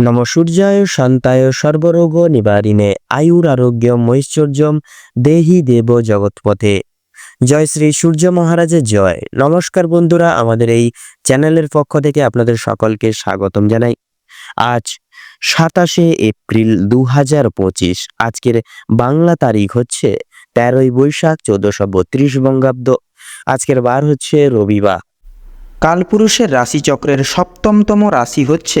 নম সূর্যায় শান্তায় সর্বরোগ নিবারিণে, আয়ুর আরোগ্যম ঐশ্বর্যম দেহি দেব জগৎপথে। জয় শ্রী সূর্য মহারাজের জয়। নমস্কার বন্ধুরা, আমাদের এই চ্যানেলের পক্ষ থেকে আপনাদের সকলকে স্বাগতম জানাই। আজ সাতাশে এপ্রিল দু হাজার পঁচিশ, আজকের বাংলা তারিখ হচ্ছে তেরোই বৈশাখ চোদ্দশো বত্রিশ বঙ্গাব্দ। আজকের বার হচ্ছে রবিবার। কালপুরুষের রাশিচক্রের সপ্তমতম রাশি হচ্ছে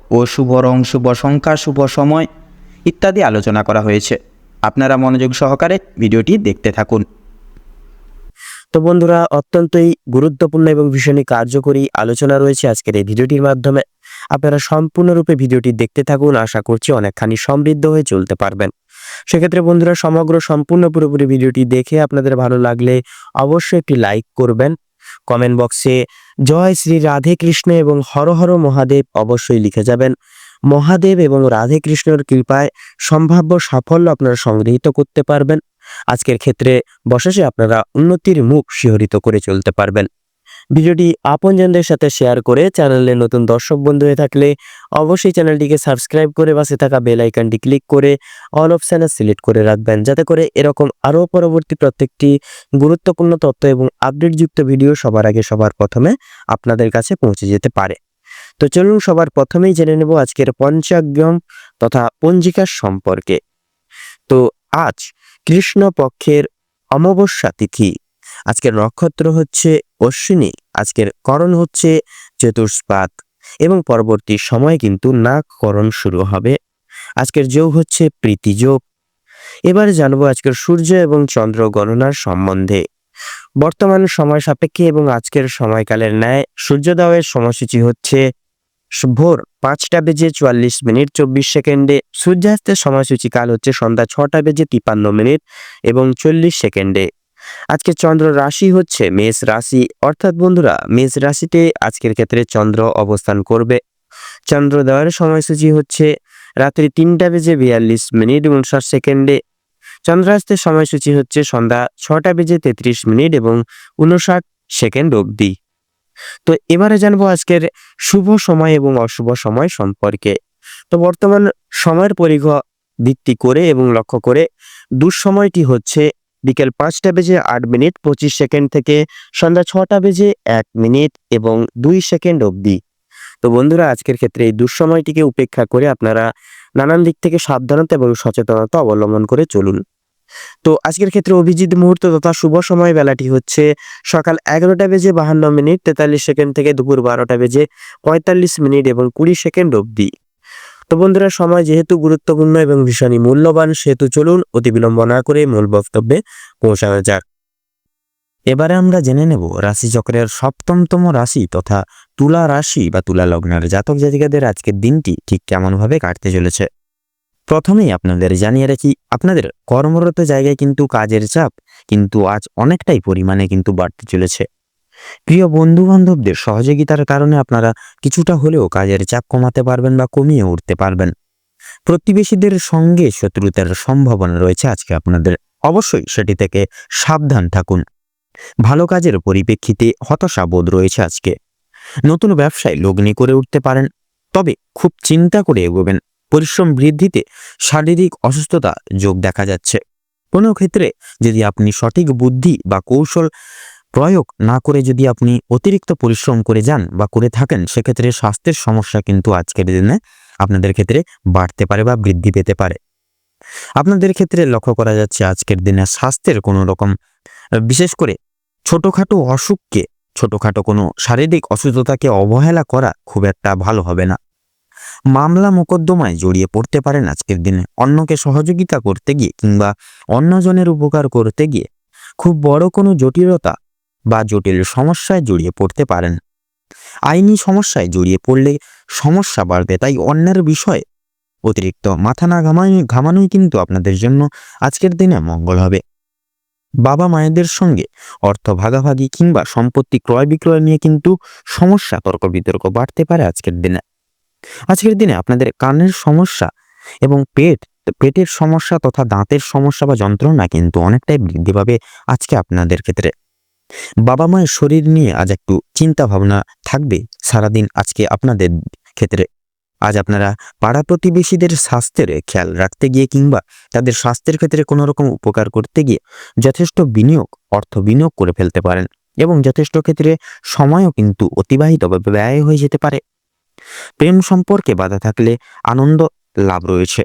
ও শুভ রং, শুভ সংখ্যা, শুভ সময় ইত্যাদি আলোচনা করা হয়েছে। আপনারা মনোযোগ সহকারে ভিডিওটি দেখতে থাকুন। তো বন্ধুরা, অত্যন্তই গুরুত্বপূর্ণ এবং ভীষণই কার্যকরী আলোচনা রয়েছে আজকের এই ভিডিওটির মাধ্যমে। আপনারা সম্পূর্ণরূপে ভিডিওটি দেখতে থাকুন, আশা করছি অনেকখানি সমৃদ্ধ হয়ে চলতে পারবেন। সেক্ষেত্রে বন্ধুরা, সমগ্র, সম্পূর্ণ পুরোপুরি ভিডিওটি দেখে আপনাদের ভালো লাগলে অবশ্যই একটি লাইক করবেন কমেন্ট বক্সে জয় শ্রী রাধে কৃষ্ণ এবং হর হর মহাদেব অবশ্যই লিখে যাবেন। মহাদেব এবং রাধে কৃষ্ণের কৃপায় সম্ভাব্য সাফল্য আপনারা সংগৃহীত করতে পারবেন। আজকের ক্ষেত্রে বশেষে আপনারা উন্নতির মুখ শিহরিত করে চলতে পারবেন। ভিডিওটি আপনজনদের সাথে শেয়ার করে চ্যানেলে নতুন দর্শক বন্ধু হয়ে থাকলে অবশ্যই চ্যানেলটিকে সাবস্ক্রাইব করে পাশে থাকা বেল আইকনটি ক্লিক করে অল অপশানে সিলেক্ট করে রাখবেন, যাতে করে এরকম আরও পরবর্তী প্রত্যেকটি গুরুত্বপূর্ণ তথ্য এবং আপডেটযুক্ত ভিডিও সবার আগে সবার প্রথমে আপনাদের কাছে পৌঁছে যেতে পারে। তো চলুন সবার প্রথমেই জেনে নেব আজকের পঞ্চাগ্যম তথা পঞ্জিকার সম্পর্কে। তো আজ কৃষ্ণ পক্ষের অমাবস্যা তিথি। আজকের নক্ষত্র হচ্ছে অশ্বিনী, আজকের করণ হচ্ছে চতুষ্পাত এবং পরবর্তী সময় কিন্তু নাক করণ শুরু হবে। আজকের যোগ হচ্ছে প্রীতি যোগ এবারে জানব আজকের সূর্য এবং চন্দ্র গণনার সম্বন্ধে। বর্তমান সময় সাপেক্ষে এবং আজকের সময়কালের ন্যায় সূর্যোদয়ের সময়সূচি হচ্ছে ভোর পাঁচটা বেজে চুয়াল্লিশ মিনিট চব্বিশ সেকেন্ডে, সূর্যাস্তের সময়সূচি কাল হচ্ছে সন্ধ্যা ছটা বেজে তিপান্ন মিনিট এবং চল্লিশ সেকেন্ডে। আজকে চন্দ্র রাশি হচ্ছে মেষ রাশি। অর্থাৎ বন্ধুরা, মেষ রাশিতে আজকের ক্ষেত্রে চন্দ্র অবস্থান করবে। চন্দ্রোদয়ের সময়সূচি হচ্ছে রাত্রি তিনটা বেজে বিয়াল্লিশ মিনিট উনষাট সেকেন্ডে। চন্দ্রাস্তের সময়সূচি হচ্ছে সন্ধ্যা ছটা বেজে তেত্রিশ মিনিট এবং উনষাট সেকেন্ড অবধি। তো এবারে জানব আজকের শুভ সময় এবং অশুভ সময় সম্পর্কে। তো বর্তমান সময়ের পরিঘ ভিত্তি করে এবং লক্ষ্য করে দুঃসময়টি হচ্ছে বিকেল পাঁচটা বেজে আট মিনিট পঁচিশ সেকেন্ড থেকে সন্ধ্যা ছটা বেজে এক মিনিট এবং দুই সেকেন্ড অবধি। তো বন্ধুরা, আজকের ক্ষেত্রে এই দুঃসময়টিকে উপেক্ষা করে আপনারা নানান দিক থেকে সাবধানতা এবং সচেতনতা অবলম্বন করে চলুন। তো আজকের ক্ষেত্রে অভিজিৎ মুহূর্ত তথা শুভ সময় বেলাটি হচ্ছে সকাল এগারোটা বেজে বাহান্ন মিনিট তেতাল্লিশ সেকেন্ড থেকে দুপুর বারোটা বেজে পঁয়তাল্লিশ মিনিট এবং কুড়ি সেকেন্ড অবধি। তো বন্ধুরা, সময় যেহেতু গুরুত্বপূর্ণ এবং ভীষণই মূল্যবান, সেহেতু চলুন অতি বিলম্ব না করে মূল বক্তব্যে পৌঁছানো যাক। এবারে আমরা জেনে নেব রাশিচক্রের সপ্তমতম রাশি তথা তুলা রাশি বা তুলা লগ্নের জাতক জাতিকাদের আজকের দিনটি ঠিক কেমনভাবে কাটতে চলেছে। প্রথমেই আপনাদের জানিয়ে রাখি, আপনাদের কর্মরত জায়গায় কিন্তু কাজের চাপ কিন্তু আজ অনেকটাই পরিমাণে কিন্তু বাড়তে চলেছে। প্রিয় বন্ধু বান্ধবদের সহযোগিতার কারণে আপনারা কিছুটা হলেও কাজের চাপ কমাতে পারবেন বা কমিয়ে উঠতে পারবেন। প্রতিবেশীদের সঙ্গে শত্রুতার সম্ভাবনা রয়েছে আজকে আপনাদের। অবশ্যই সেটি থেকে সাবধান থাকুন। ভালো কাজের পরিপ্রেক্ষিতে হতাশা বোধ রয়েছে আজকে। নতুন ব্যবসায় লগ্নি করে উঠতে পারেন, তবে খুব চিন্তা করে এগোবেন। পরিশ্রম বৃদ্ধিতে শারীরিক অসুস্থতা যোগ দেখা যাচ্ছে। কোনো ক্ষেত্রে যদি আপনি সঠিক বুদ্ধি বা কৌশল প্রয়োগ না করে যদি আপনি অতিরিক্ত পরিশ্রম করে যান বা করে থাকেন, সেক্ষেত্রে স্বাস্থ্যের সমস্যা কিন্তু আজকের দিনে আপনাদের ক্ষেত্রে বাড়তে পারে বা বৃদ্ধি পেতে পারে। আপনাদের ক্ষেত্রে লক্ষ্য করা যাচ্ছে আজকের দিনে স্বাস্থ্যের কোনো রকম বিশেষ করে ছোটোখাটো অসুখকে, ছোটোখাটো কোনো শারীরিক অসুস্থতাকে অবহেলা করা খুব একটা ভালো হবে না। মামলা মোকদ্দমায় জড়িয়ে পড়তে পারেন আজকের দিনে। অন্যকে সহযোগিতা করতে গিয়ে কিংবা অন্যজনের উপকার করতে গিয়ে খুব বড় কোনো জটিলতা বা জটিল সমস্যায় জড়িয়ে পড়তে পারেন। আইনি সমস্যায় জড়িয়ে পড়লে সমস্যা বাড়বে, তাই অন্যের বিষয়ে অতিরিক্ত মাথা না ঘামানো ঘামানোই কিন্তু আপনাদের জন্য আজকের দিনে মঙ্গল হবে। বাবা মায়েদের সঙ্গে অর্থ ভাগাভাগি কিংবা সম্পত্তি ক্রয় বিক্রয় নিয়ে কিন্তু সমস্যা তর্ক বিতর্ক বাড়তে পারে আজকের দিনে। আজকের দিনে আপনাদের কানের সমস্যা এবং পেট, পেটের সমস্যা তথা দাঁতের সমস্যা বা যন্ত্রণা কিন্তু অনেকটাই বৃদ্ধি পাবে আজকে আপনাদের ক্ষেত্রে। বাবা মায়ের শরীর নিয়ে আজ একটু চিন্তা ভাবনা থাকবে সারাদিন আজকে আপনাদের ক্ষেত্রে। আজ আপনারা পাড়া প্রতিবেশীদের স্বাস্থ্যের খেয়াল রাখতে গিয়ে কিংবা তাদের স্বাস্থ্যের ক্ষেত্রে কোনো রকম উপকার করতে গিয়ে যথেষ্ট বিনিয়োগ, অর্থ বিনিয়োগ করে ফেলতে পারেন এবং যথেষ্ট ক্ষেত্রে সময়ও কিন্তু অতিবাহিত বা ব্যয় হয়ে যেতে পারে। প্রেম সম্পর্কে বাধা থাকলে আনন্দ লাভ রয়েছে।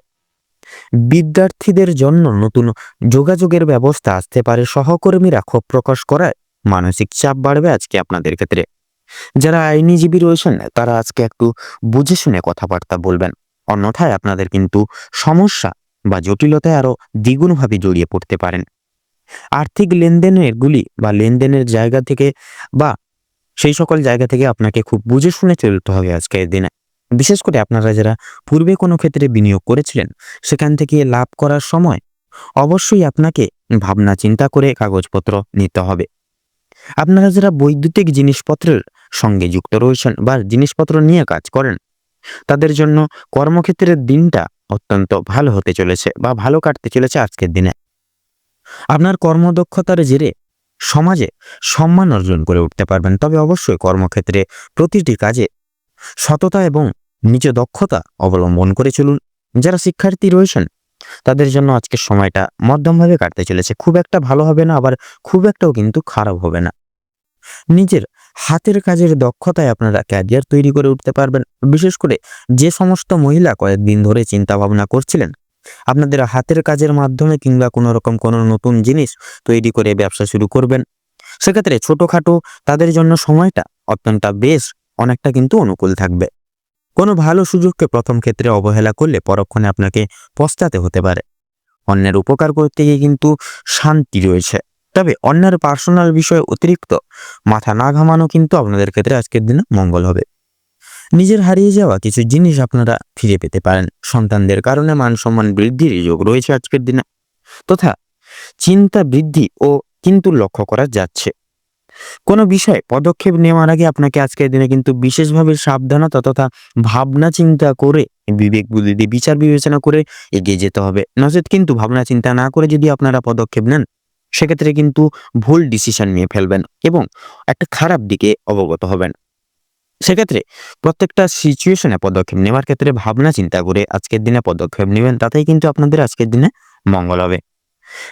বিদ্যার্থীদের জন্য নতুন যোগাযোগের ব্যবস্থা আসতে পারে। সহকর্মীরা ক্ষোভ প্রকাশ করায় মানসিক চাপ বাড়বে আজকে আপনাদের ক্ষেত্রে। যারা আইনিজীবী রয়েছেন, তারা আজকে একটু বুঝে শুনে কথাবার্তা বলবেন। অন্যথায় আপনাদের কিন্তু সমস্যা বা জটিলতায় আরও দ্বিগুণভাবে জড়িয়ে পড়তে পারেন। আর্থিক লেনদেনের গুলি বা লেনদেনের জায়গা থেকে বা সেই সকল জায়গা থেকে আপনাকে খুব বুঝে শুনে চলতে হবে আজকের দিনে। বিশেষ করে আপনারা যারা পূর্বে কোনো ক্ষেত্রে বিনিয়োগ করেছিলেন, সেখান থেকে লাভ করার সময় অবশ্যই আপনাকে ভাবনা চিন্তা করে কাগজপত্র নিতে হবে। আপনারা যারা বৈদ্যুতিক জিনিসপত্রের সঙ্গে যুক্ত রয়েছেন বা জিনিসপত্র নিয়ে কাজ করেন, তাদের জন্য কর্মক্ষেত্রের দিনটা অত্যন্ত ভালো হতে চলেছে বা ভালো কাটতে চলেছে আজকের দিনে। আপনার কর্মদক্ষতার জেরে সমাজে সম্মান অর্জন করে উঠতে পারবেন। তবে অবশ্যই কর্মক্ষেত্রে প্রতিটি কাজে সততা এবং নিজ দক্ষতা অবলম্বন করে চলুন। যারা শিক্ষার্থী রয়েছেন তাদের জন্য আজকের সময়টা মধ্যমভাবে কাটতে চলেছে। খুব একটা ভালো হবে না, আবার খুব একটাও কিন্তু খারাপ হবে না। নিজের হাতের কাজের দক্ষতায় আপনারা ক্যারিয়ার তৈরি করে উঠতে পারবেন। বিশেষ করে যে সমস্ত মহিলা কয়েকদিন ধরে চিন্তা ভাবনা করছিলেন, আপনাদের হাতের কাজের মাধ্যমে কিংবা কোনো রকম কোনো নতুন জিনিস তৈরি করে ব্যবসা শুরু করবেন। সেক্ষেত্রে ছোটোখাটো তাদের জন্য সময়টা অত্যন্ত বেশ, অনেকটা কিন্তু অনুকূল থাকবে। কোনো ভালো সুযোগকে প্রথম ক্ষেত্রে অবহেলা করলে পরক্ষণে আপনাকে পস্তাতে হতে পারে। অন্যের উপকার করতে গিয়ে কিন্তু শান্তি রয়েছে। তবে অন্যের পার্সোনাল বিষয়ে অতিরিক্ত। মাথা না ঘামানো কিন্তু আপনাদের ক্ষেত্রে আজকের দিনে মঙ্গল হবে। নিজের হারিয়ে যাওয়া কিছু জিনিস আপনারা ফিরে পেতে পারেন। সন্তানদের কারণে মান সম্মান বৃদ্ধির যোগ রয়েছে আজকের দিনে। তথা চিন্তা বৃদ্ধি ও কিন্তু লক্ষ্য করা যাচ্ছে। কোনো বিষয়ে পদক্ষেপ নেওয়ার আগে আপনাকে আজকের দিনে কিন্তু বিশেষভাবে সাবধানতা তথা ভাবনা চিন্তা করে বিবেক বুদ্ধি দিয়ে বিচার বিবেচনা করে এগিয়ে যেতে হবে। নচেত কিন্তু ভাবনা চিন্তা না করে যদি আপনারা পদক্ষেপ নেন, সেক্ষেত্রে কিন্তু ভুল ডিসিশন নিয়ে ফেলবেন এবং একটা খারাপ দিকে অবগত হবেন। সেক্ষেত্রে প্রত্যেকটা সিচুয়েশনে পদক্ষেপ নেওয়ার ক্ষেত্রে ভাবনা চিন্তা করে আজকের দিনে পদক্ষেপ নেবেন, তাতেই কিন্তু আপনাদের আজকের দিনে মঙ্গল হবে।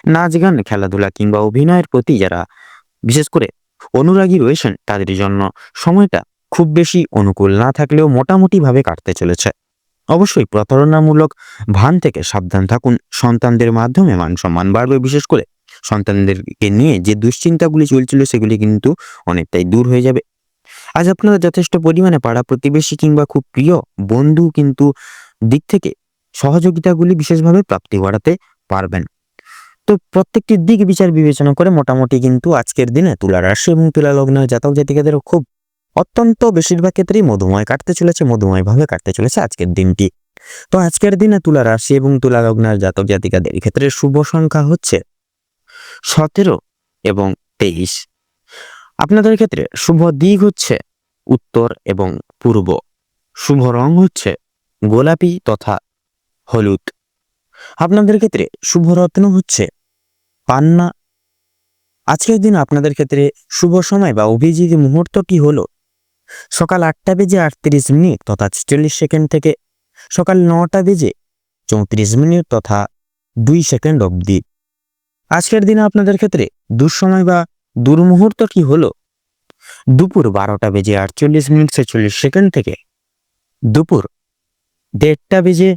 নাচ, গান, খেলাধুলা কিংবা অভিনয়ের প্রতি যারা, বিশেষ করে অনুরাগী রয়েছেন তাদের জন্য। সময়টা খুব বেশি অনুকূল না থাকলেও মোটামুটিভাবে কাটতে চলেছে। অবশ্যই প্রতারণামূলক ভান থেকে সাবধান থাকুন। সন্তানদের মাধ্যমে মান সম্মান বাড়বে। বিশেষ করে সন্তানদেরকে নিয়ে যে দুশ্চিন্তাগুলি চলছিল, সেগুলি কিন্তু অনেকটাই দূর হয়ে যাবে। আজ আপনারা যথেষ্ট পরিমাণে পাড়া প্রতিবেশী কিংবা খুব প্রিয় বন্ধু কিন্তু দিক থেকে সহযোগিতাগুলি বিশেষভাবে প্রাপ্তি ঘটাতে পারবেন। তো প্রত্যেকটি দিক বিচার বিবেচনা করে মোটামুটি কিন্তু আজকের দিনে তুলা রাশি এবং তুলা লগ্ন, জাতক জাতিকাদের খুব অত্যন্ত বেশিরভাগ ক্ষেত্রেই মধুময় কাটতে চলেছে, মধুময়ভাবে কাটতে চলেছে আজকের দিনটি। তো আজকের দিনে তুলা রাশি এবং তুলা লগ্নের জাতক জাতিকাদের ক্ষেত্রে শুভ সংখ্যা হচ্ছে সতেরো এবং তেইশ। আপনাদের ক্ষেত্রে শুভ দিক হচ্ছে উত্তর এবং পূর্ব। শুভ রং হচ্ছে গোলাপি তথা হলুদ। আপনাদের ক্ষেত্রে শুভ রত্ন হচ্ছে পান্না আজকের দিন আপনাদের ক্ষেত্রে শুভ সময় বা অভিজিৎ মুহূর্তটি হলো সকাল আটটা বেজে আটত্রিশ মিনিট তথা ছেচল্লিশ সেকেন্ড থেকে সকাল নটা বেজে চৌত্রিশ মিনিট তথা দুই সেকেন্ড অবধি। আজকের দিনে আপনাদের ক্ষেত্রে দুঃসময় বা দুর্মুহূর্ত কি হলো দুপুর বারোটা বেজে আটচল্লিশ মিনিট ছেচল্লিশ সেকেন্ড থেকে দুপুর দেড়টা বেজে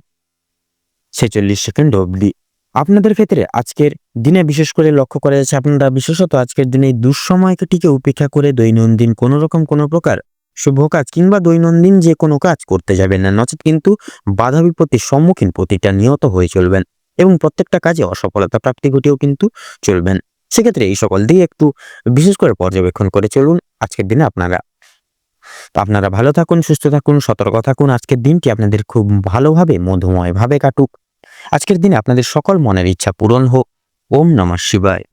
ছেচল্লিশ সেকেন্ড অবধি। আপনাদের ক্ষেত্রে আজকের দিনে বিশেষ করে লক্ষ্য করা যাচ্ছে আপনারা বিশেষত আজকের দিনে দুঃসময়টিকে উপেক্ষা করে দৈনন্দিন কোনো রকম কোনো প্রকার শুভ কাজ কিংবা দৈনন্দিন যে কোনো কাজ করতে যাবেন না। নচেত কিন্তু বাধা বিপত্তির সম্মুখীন প্রতিটা নিহত হয়ে চলবেন এবং প্রত্যেকটা কাজে অসফলতা প্রাপ্তি ঘটিয়েও কিন্তু চলবেন। সেক্ষেত্রে এই সকল দিয়ে একটু বিশেষ করে পর্যবেক্ষণ করে চলুন আজকের দিনে আপনারা। আপনারা ভালো থাকুন, সুস্থ থাকুন, সতর্ক থাকুন। আজকের দিনটি আপনাদের খুব ভালোভাবে, মধুময়ভাবে কাটুক। আজকের দিনে আপনাদের সকল মনের ইচ্ছা পূরণ হোক। ওম নমঃ শিবায়।